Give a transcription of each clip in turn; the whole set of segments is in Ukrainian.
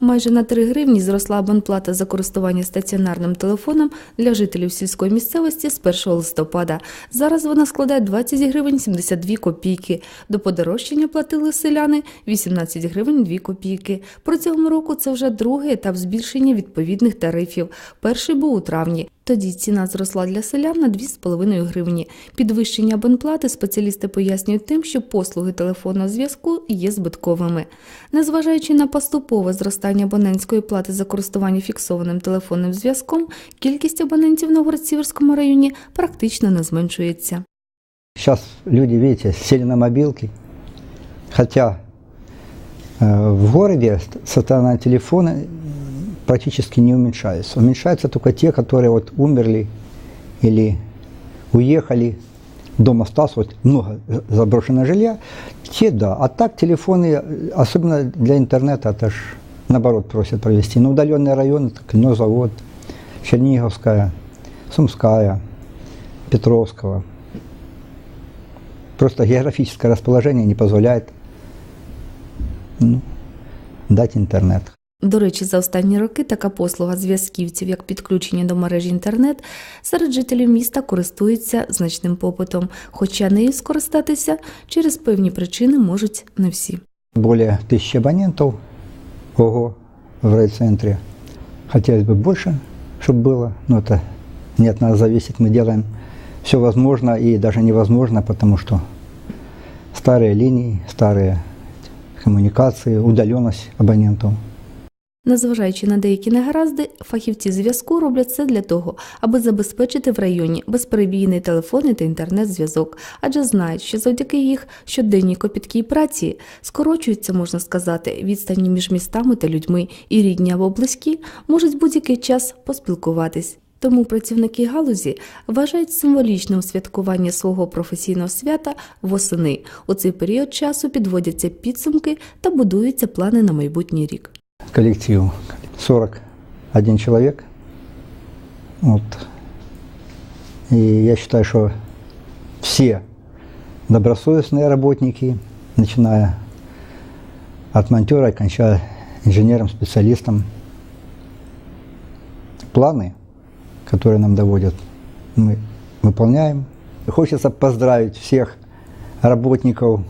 Майже на 3 гривні зросла абонплата за користування стаціонарним телефоном для жителів сільської місцевості з 1 листопада. Зараз вона складає 20 гривень 72 копійки. До подорожчання платили селяни 18 гривень 2 копійки. Протягом року це вже другий етап збільшення відповідних тарифів. Перший був у травні. Тоді ціна зросла для селян на 2,5 гривні. Підвищення абонплати спеціалісти пояснюють тим, що послуги телефонного зв'язку є збитковими. Незважаючи на поступове зростання абонентської плати за користування фіксованим телефонним зв'язком, кількість абонентів в Новгород-Сіверському районі практично не зменшується. Сейчас люди, видите, сели на мобилки, хотя э, в городе сатана телефоны практически не уменьшаются. Уменьшаются только те, которые вот умерли или уехали, дом остался, вот много заброшенного жилья, те да. А так телефоны, особенно для интернета, это ж наоборот просят провести. На удаленные районы, так Льнозавод, Черниговская, Сумская, Петровского. Просто географическое расположение не позволяет ну, дать интернет. До речі, за останні роки така послуга зв'язківців, як підключення до мережі інтернет, серед жителів міста користується значним попитом, хоча нею скористатися через певні причини можуть не всі. Более тысячи абонентов, ого, в райцентре. Хотелось бы больше, чтобы было, но это не от нас зависит. Мы делаем все возможно и даже невозможно, потому что старые линии, старые коммуникации, удаленность абонентов. Незважаючи на деякі негаразди, фахівці зв'язку роблять все для того, аби забезпечити в районі безперебійний телефонний та інтернет-зв'язок, адже знають, що завдяки їх щоденній копіткій праці скорочуються, можна сказати, відстані між містами та людьми, і рідні або близькі можуть будь-який час поспілкуватись. Тому працівники галузі вважають символічним святкування свого професійного свята восени. У цей період часу підводяться підсумки та будуються плани на майбутній рік. Коллективу 41 человек. Вот. И я считаю, что все добросовестные работники, начиная от монтера кончая инженером, специалистом, планы, которые нам доводят, мы выполняем. Хочется поздравить всех работников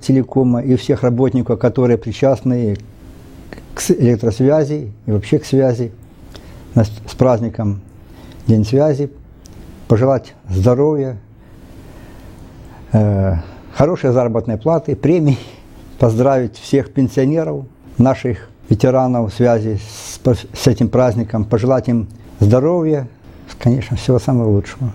телекома и всех работников, которые причастны к электросвязи и вообще к связи. С праздником День связи. Пожелать здоровья, э, хорошей заработной платы, премий. Поздравить всех пенсионеров, наших ветеранов связи с, с этим праздником. Пожелать им здоровья, конечно, всего самого лучшего.